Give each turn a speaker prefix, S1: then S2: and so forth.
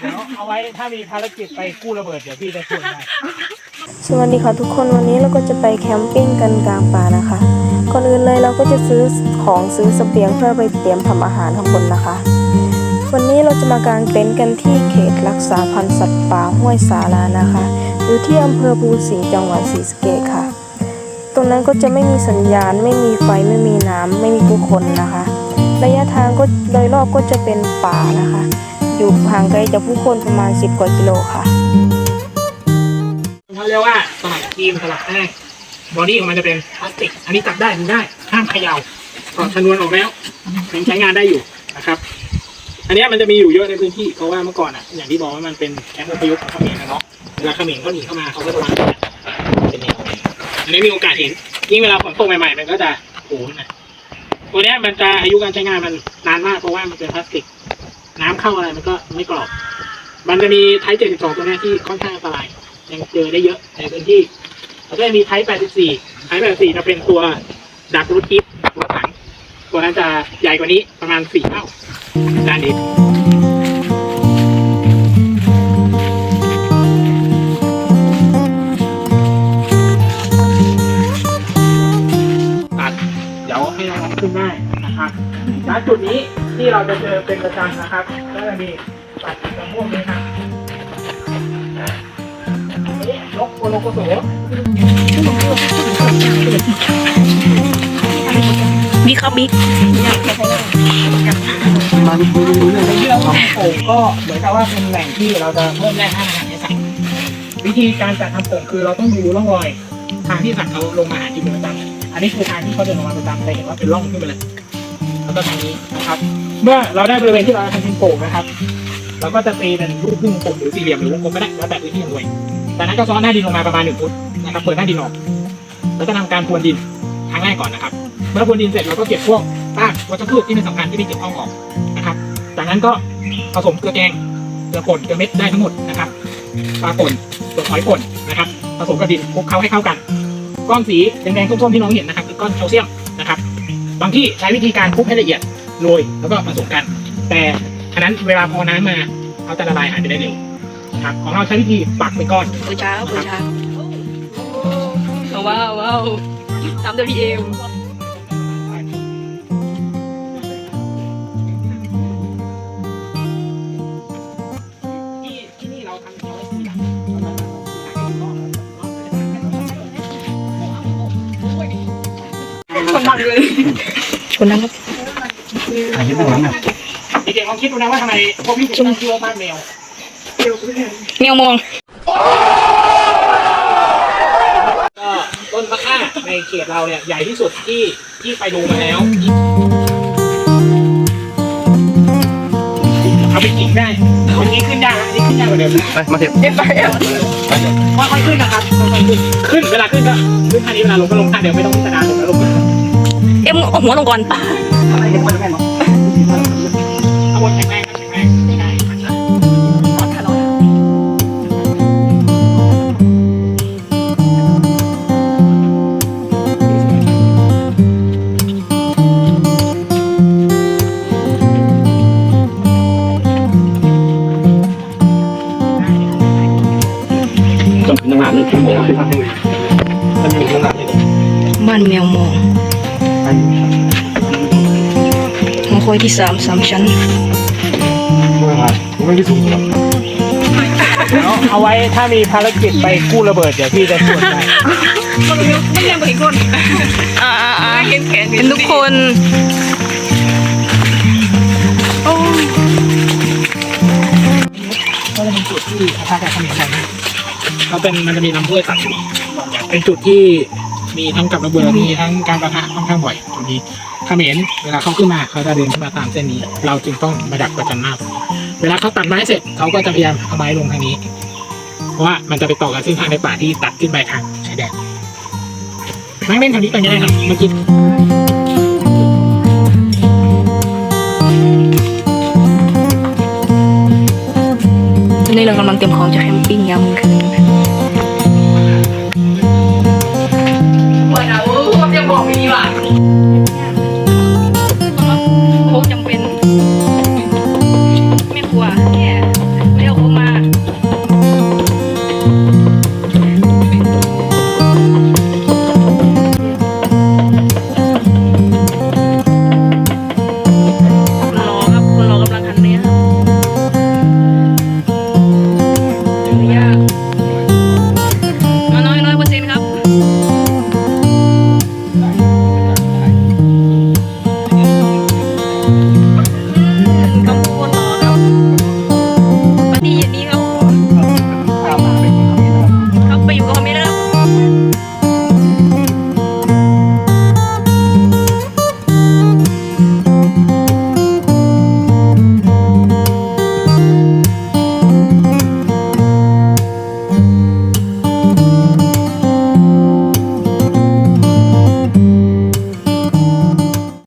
S1: เดี๋ยวเอาไว้ถ้ามีภารกิจไปกู้ระเบิดเดี๋ยวพี่จะชวนได้
S2: สวัสดีค่ะทุกคนวันนี้เราก็จะไปแคมปิ้งกันกลางป่านะคะ ก่อนอื่นเลยเราก็จะซื้อของซื้อเสบียงเพื่อไปเตรียมทำอาหารข้างบนนะคะ วันนี้เราจะมากางเต็นท์กันที่เขตรักษาพันธุ์สัตว์ป่าห้วยสารานะคะอยู่ที่อำเภอภูสิงห์จังหวัดศรีสะเกษค่ะ ตรงนั้นก็จะไม่มีสัญญาณ ไม่มีไฟไม่มีน้ำไม่มีผู้คนนะคะ ระยะทางก็โดยรอบก็จะเป็นป่านะคะ อยู่ห่างไกลจากผู้คนประมาณ 10 กว่ากิโลค่ะ
S1: เขาเรียกว่าสลัดครีมสลัดแป้งบอดี้ของมันจะเป็นพลาสติก อันนี้จับได้ดูได้ห้ามเขย่าถอดชนวนออกแล้วยังใช้งานได้อยู่นะครับ อันนี้มันจะมีอยู่เยอะในพื้นที่เพราะว่าเมื่อก่อนอะอย่างที่บอกว่ามันเป็นแคมป์อพยพของเขมรนะเนาะเวลาเขมรเขาหนีเข้ามาเขาก็จะวางเป็นแนวอันนี้มีโอกาสเห็นยิ่งเวลาฝนตกใหม่ๆมันก็จะโผล่เนมาตัวนี้มันจะอายุการใช้งานมันนานมากเพราะว่ามันเป็นพลาสติก น้ำเข้าอะไรมันก็ไม่กรอบ มันจะมีไทป์72 ตัวนี้ที่ค่อนข้างอันตราย ยังเจอได้เยอะในพื้นที่แล้วก็มีไทป์84 ไทป์84 จะเป็นตัวดักรูทกิฟตัวถังตัวนั้นจะใหญ่กว่านี้ประมาณ4เท่าด้านนี้ ที่เราจะเจอเป็นประจำนะครับ ก็จะมีตัดกระม่วงนี้ครับนี่นกโคโลโกโส
S2: บิ๊กครับบิ๊ก
S1: ในเรื่องของโป่งก็เหมือนกับว่าเป็นแหล่งที่เราจะเพิ่มแร่ธาตุอาหารให้สัตว์วิธีการจัดทำโป่งคือเราต้องดูร่องรอย ทางที่สัตว์เขาลงมาหากินเป็นประจำอันนี้คือทางที่เขาเดินลงมาประจำจะเห็นว่าเป็นร่องขึ้นไปเลย แล้วก็ทางนี้นะครับ เมื่อเราได้บริเวณที่เราจะทำเป็นโป่งนะครับเราก็จะตีเป็นรูปครึ่งวงกลมหรือสี่เหลี่ยมหรือวงกลมก็ได้แล้วแต่พื้นที่ของตัวเองจากนั้นก็ซ้อนหน้าดินลงมาประมาณหนึ่งฟุตนะครับเปิดหน้าดินออก แล้วก็ทำการพรวนดินครั้งแรกก่อนนะครับ เมื่อพรวนดินเสร็จเราก็เก็บพวกรากวัชพืชที่เป็นสำคัญที่ไม่เกี่ยวข้องออกนะครับ จากนั้นก็ผสมเกลือแกงเกลือป่นเกลือเม็ดได้ทั้งหมดนะครับปลาป่นเปลือกหอยป่นนะครับ ผสมกับดินคลุกเคล้าให้เข้ากัน ก้อนสีแดงๆส้มๆที่น้องเห็นนะครับคือก้อนแคลเซียม บบางที่ใช้วิธีการคลุกให้ละเอียดโรยแล้วก็ผสมกัน แต่อันนั้นเวลาพอน้ำมาเขาจะละลายหายไปได้เร็วนะครับของเราใช้วิธีปักเป็นก้อน
S2: เปิดช้าเปิดช้าว้าวว้าวทำด้วยพี่เอ็ม
S1: ที่ที่นี่เราทำ คนดังเลย
S2: คนนั้นครับ
S1: เด็กๆลองคิดดูนะว่าทำไมพวกพี่ถึงตั้งชื่อว่าบ้านแมว
S2: แมวมอง
S1: ก็ต้นมะค่าในเขตเราเนี่ยใหญ่ที่สุดที่ที่ไปดูมาแล้วเอาไปกินได้วันนี้ขึ้นยากอันนี้ขึ้นยากกว่าเดิม
S3: ไปมาเถอะ
S2: เอ็มไปเอ็ม
S1: ค่อยๆขึ้นนะครับค่อยๆขึ้นขึ้นเวลาขึ้นก็ขึ้นท่านี้เวลาลงก็ลงท่าเดียวไม่ต้องพิจารณาลงแล้วลง
S2: เอ็มเอาหัวลงก่อน
S1: เอาบนแข็งแรงครับแข็งแรงไม่ได้
S3: จบน้ำหนักหนึ่งชั่วโมงมันอยู่น้ำหนักนี่
S2: บ้านแมวมอง หอคอยที่สามสามชั้น
S3: ไม่ได้สูงหรอก
S1: เอาเอาไว้ถ้ามีภารกิจไปกู้ระเบิดเดี๋ยวพี่จะชวนได้
S2: อ่าอ่าอ่าเห็นแขนเห็นทุกคน
S1: ก็จะเป็นจุดที่พระธาตุเขมิ้นชันก็เป็นมันจะมีลำห้วยตัดเป็นจุดที่ มีทั้งกับระเบิดมีทั้งการประทะค่อนข้างบ่อยจุดนี้เขมิ้นเวลาเขาขึ้นมาเขาจะเดินขึ้นมาตามเส้นนี้ เราจึงต้องมาดักประจันหน้าตรงนี้เวลาเขาตัดไม้เสร็จเขาก็จะพยายามเอาไม้ลงทางนี้ เพราะว่ามันจะไปต่อกับเส้นทางในป่าที่ตัดขึ้นไปทางชายแดนนั่งเล่นแถวนี้กันก็ได้ครับเมื่อกี้
S2: ตอนนี้เรากำลังเตรียมของจะ